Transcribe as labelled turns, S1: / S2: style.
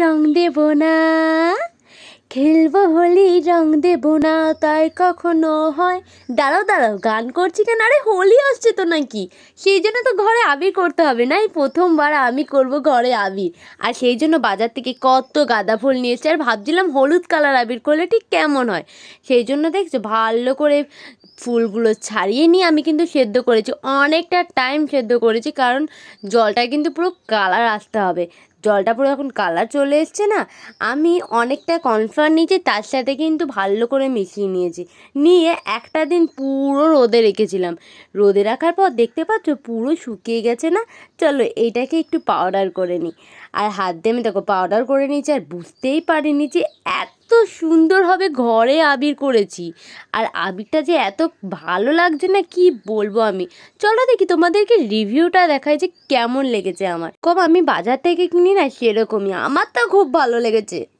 S1: রং দেব না। খেলব হোলি রং দেব না, তাই কখনো হয়। দাঁড়াও দাঁড়াও, গান করছি কেন? আরে, হোলি আসছে তো নাকি? সেই জন্য তো ঘরে আবির করতে হবে না এই প্রথমবার আমি করব ঘরে আবির। আর সেই জন্য বাজার থেকে কত গাঁদা ফুল নিয়েছি আর ভাবছিলাম হলুদ কালার আবির করলে ঠিক কেমন হয়। সেই জন্য দেখছ, ভালো করে ফুলগুলো ছাড়িয়ে নিয়ে আমি কিন্তু সেদ্ধ করেছি। অনেকটা টাইম সেদ্ধ করেছি, কারণ জলটা কিন্তু পুরো কালার আসতে হবে। জলটা পুরো এখন কালার চলে এসছে না, আমি অনেকটা কনফার্ম নিয়েছি, তার সাথে কিন্তু ভালো করে মিশিয়ে নিয়েছি। নিয়ে একটা দিন পুরো রোদে রেখেছিলাম। রোদে রাখার পর দেখতে পাচ্ছ পুরো শুকিয়ে গেছে না? চলো এইটাকে একটু পাউডার করে নিই। আর হাত দিয়ে আমি দেখো পাউডার করে নিয়েছি আর বুঝতেই পারিনি যে এত সুন্দর সুন্দরভাবে ঘরে আবির করেছি। আর আবিরটা যে এত ভালো লাগছে না, কি বলব আমি? চলো দেখি তোমাদেরকে রিভিউটা দেখাই যে কেমন লেগেছে আমার। কম আমি বাজার থেকে কিনি না সেরকমই, আমার তো খুব ভালো লেগেছে।